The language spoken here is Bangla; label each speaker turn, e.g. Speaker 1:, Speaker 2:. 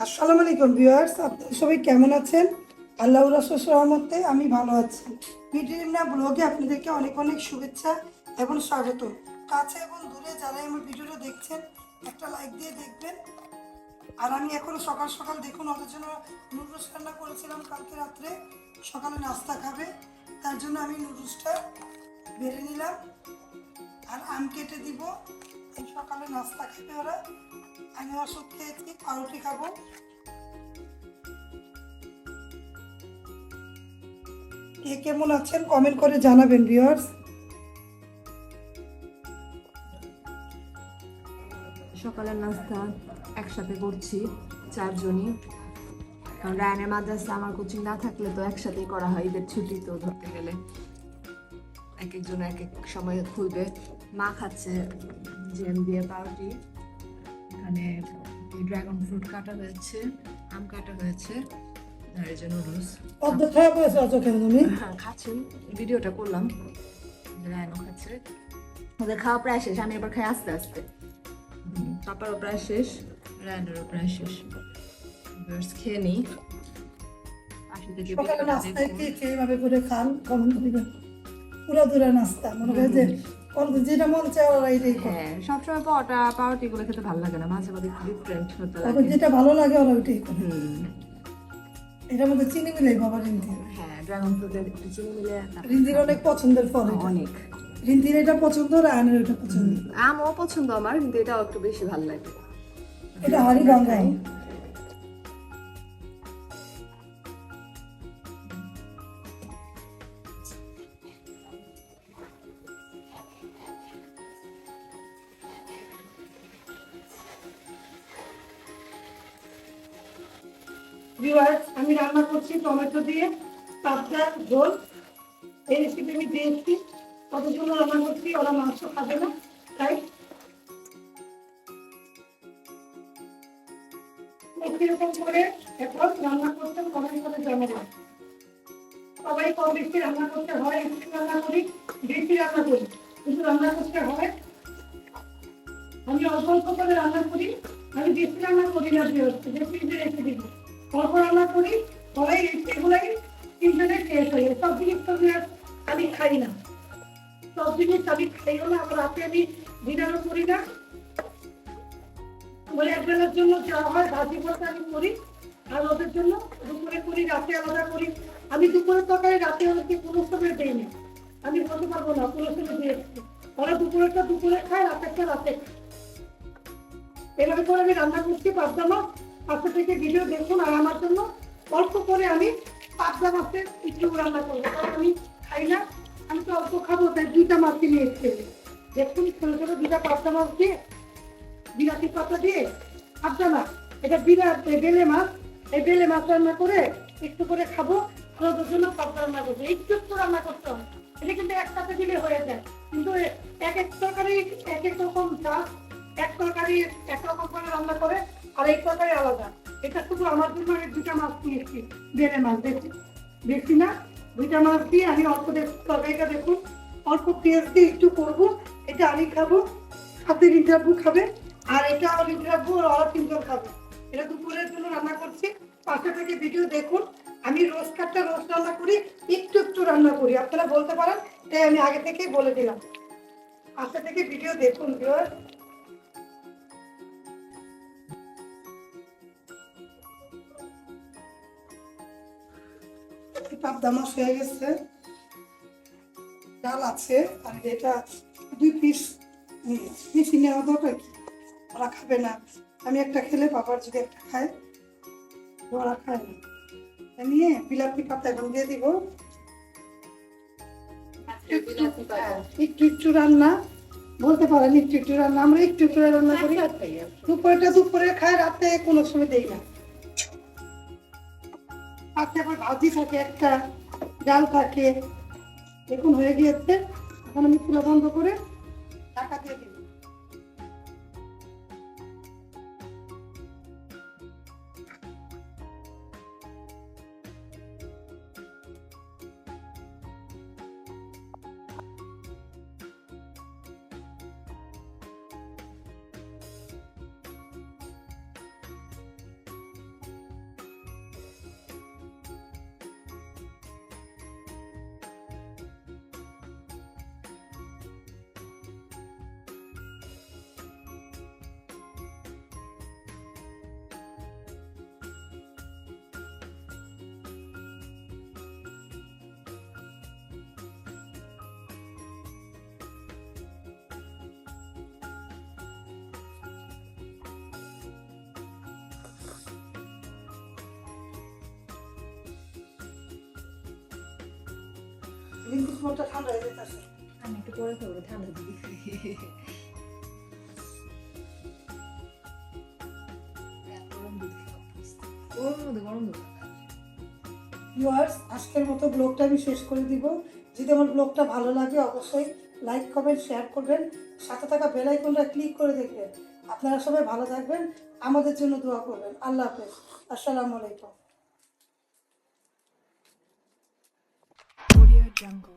Speaker 1: আসসালামু আলাইকুম ভিউয়ার্স, আপনারা সবাই কেমন আছেন? আল্লাহ রাসুল রহমতে আমি ভালো আছি। ভিডিওনা ব্লগে আপনাদেরকে অনেক অনেক শুভেচ্ছা এবং স্বাগত। কাছে এবং দূরে যারা আমার ভিডিওটা দেখছেন, একটা লাইক দিয়ে দেখবেন। আর আমি এখন সকাল সকাল দেখুন জন্য নুডলস রান্না করেছিলাম কালকে রাত্রে। সকালে নাস্তা খাবে, তার জন্য আমি নুডলসটা বেড়ে নিলাম। আর আম কেটে দিব। সকালে নাস্তা খাবে ওরা। আমি ওষুধ খেয়েছি পাউরুটি খাব। কে কেমন আছেন কমেন্ট করে জানাবেন ভিউয়ার্স
Speaker 2: সকালের নাস্তা একসাথে করছি, চারজনই। কারণ রায়নের মাদ্রাসা আমার কোচিং না থাকলে তো একসাথেই করা হয়, ঈদের ছুটি তো ধরতে গেলে। এক একজন এক এক সময় খুলবে। মা খাচ্ছে জ্যাম দিয়ে পাউরুটি। এখানে ড্রাগন ফ্রুট কাটা হয়েছে আম কাটা হয়েছে আর এই যে নুডলস।
Speaker 1: অর্ধ খারাপ হয়েছে অত কেন তুমি।
Speaker 2: হ্যাঁ ভিডিওটা করলাম। রায়নও খাচ্ছে। ওদের খাওয়া প্রায় শেষ আমি এবার খাই আস্তে আস্তে। পাপারও প্রায় শেষ রায়নেরও প্রায় শেষ। খেয়ে নিই।
Speaker 1: সকালে নাস্তায়। খেয়ে এইভাবে করে খান কমেন্ট দিবেন। পুরো দূরে নাস্তা মনে করে যে যেটা মন চায় ওরা এটাই
Speaker 2: হ্যাঁ সবসময় পাওয়াটা পাউরুটি গুলো খেতে ভালো লাগে না মাঝে মাঝে ডিফারেন্ট হতে লাগে।
Speaker 1: যেটা ভালো লাগে ওরা ওইটাই করে। এটার মধ্যে চিনি মিলে বাবা রিন্দি
Speaker 2: হ্যাঁ ড্রাগন ফ্রুটের চিনি মিলে
Speaker 1: রিন্দির অনেক পছন্দের ফল
Speaker 2: অনেক।
Speaker 1: রিন্দির এটা পছন্দ এটা পছন্দ?
Speaker 2: আমও পছন্দ আমার কিন্তু এটাও একটু বেশি ভালো লাগে।
Speaker 1: এটা হারি আমি রান্না করছি টমেটো দিয়ে, পাবদা, ঝোল। এই রেসিপি আমি দিয়েছি। কত জন্য রান্না করছি, ওরা মাংস খাবে না, তাই। কীরকম করে এখন রান্না করতেন কমেন্ট করে জানাবেন সবাই কম বেশি রান্না করতে হয়, একটু রান্না করি, বেশি রান্না করি কিন্তু রান্না করতে হয়। আমি অল্প অল্প করে রান্না করি, আমি বেশি রান্না করি না, বেশি রেখে দিব রান্না করি সবাই এগুলাই তিনজনে শেষ হয়ে। সব জিনিস তো আমি খাই না। সব জিনিস আমি খাই না আবার রাতে আমি ডিনারও করি না। বলে একজনের জন্য যা হয় ভাজি আমি করি, আর ওদের জন্য দুপুরে করি, রাতে আলাদা করি। আমি দুপুরের তরকারি, রাতে ওদেরকে কোনো সময় দেই না। আমি বলতে পারব না কোনো সময় দিয়ে ওরা দুপুরেরটা দুপুরে খায়, রাতেরটা রাতে। এভাবে করে আমি রান্না করছি পাবদা মাছ পাশে থেকে ভিডিও দেখুন আর আমার জন্য অল্প করে আমি পাবদা মাছের একটু রান্না করব। আমি খাই না, আমি তো অল্প খাব, তাই দুইটা মাছ কিনে এসেছি দেখুন, ছোটো ছোটো দুইটা পাবদা মাছ দিয়ে বিলাতি পাতা দিয়ে, পাবদা মাছ, এটা বিরাট বেলে মাছ, এই বেলে মাছ রান্না করে একটু করে খাব ওদের জন্য পাবদা রান্না করব। একটু একটু রান্না করতে হবে এটা কিন্তু একসাথে দিলে হয়ে যায়। কিন্তু এক এক তরকারি, এক এক রকম চাষ এক তরকারি, এক রকম করে রান্না করে আর এই আলাদা। এটা শুধু আমার জন্য আমি দুটা মাছ নিয়েছি বেলে মাছ বেশি বেশি না, দুইটা মাছ দিয়ে আমি অল্প তরকারিটা দেখুন অল্প পেঁয়াজ দিয়ে একটু করব, এটা আমি খাব, সাথে রিজার্ভু খাবে, আর এটা রিজার্ভু ওরা তিনজন খাবে। এটা দুপুরের জন্য রান্না করছি। পাশে থেকে ভিডিও দেখুন, আমি রোজ কাটটা রোজ রান্না করি, একটু একটু রান্না করি। আপনারা বলতে পারেন, তাই আমি আগে থেকেই বলে দিলাম। পাশে থেকে ভিডিও দেখুন হয়ে গেছে। ডাল আছে আর এটা দুই পিস বেশি নেওয়া দরকার কি? ওরা খাবে না। আমি একটা খেলে বাবার যদি একটা খায় ওরা খায় না। নিয়ে বিলাতি পাতা এখন দিয়ে দিব। হ্যাঁ, একটু একটু রান্না। বলতে পারেন একটু একটু রান্না। আমরা একটু একটু রান্না করি। দুপুরেটা দুপুরে খাই রাতে কোনো সময় দেই না। রাতে আবার ভাজি থাকে একটা, জাল থাকে, দেখুন হয়ে গিয়েছে। এখন আমি পুরো বন্ধ করে টাকা দিয়ে দিব লিঙ্কুস মনটা ঠান্ডা হয়ে যেতেছে।
Speaker 2: আমি একটু পরে খাব ঠান্ডা দিবি।
Speaker 1: ভিউয়ার্স আজকের মতো ব্লগটা আমি শেষ করে দিব। যদি আমার ব্লগটা ভালো লাগে অবশ্যই লাইক কমেন্ট শেয়ার করবেন। সাথে থাকা বেল আইকনটা ক্লিক করে দেখবেন। আপনারা সবাই ভালো থাকবেন। আমাদের জন্য দোয়া করবেন। আল্লাহ হাফেজ। আসসালামু আলাইকুম।
Speaker 2: Jungle.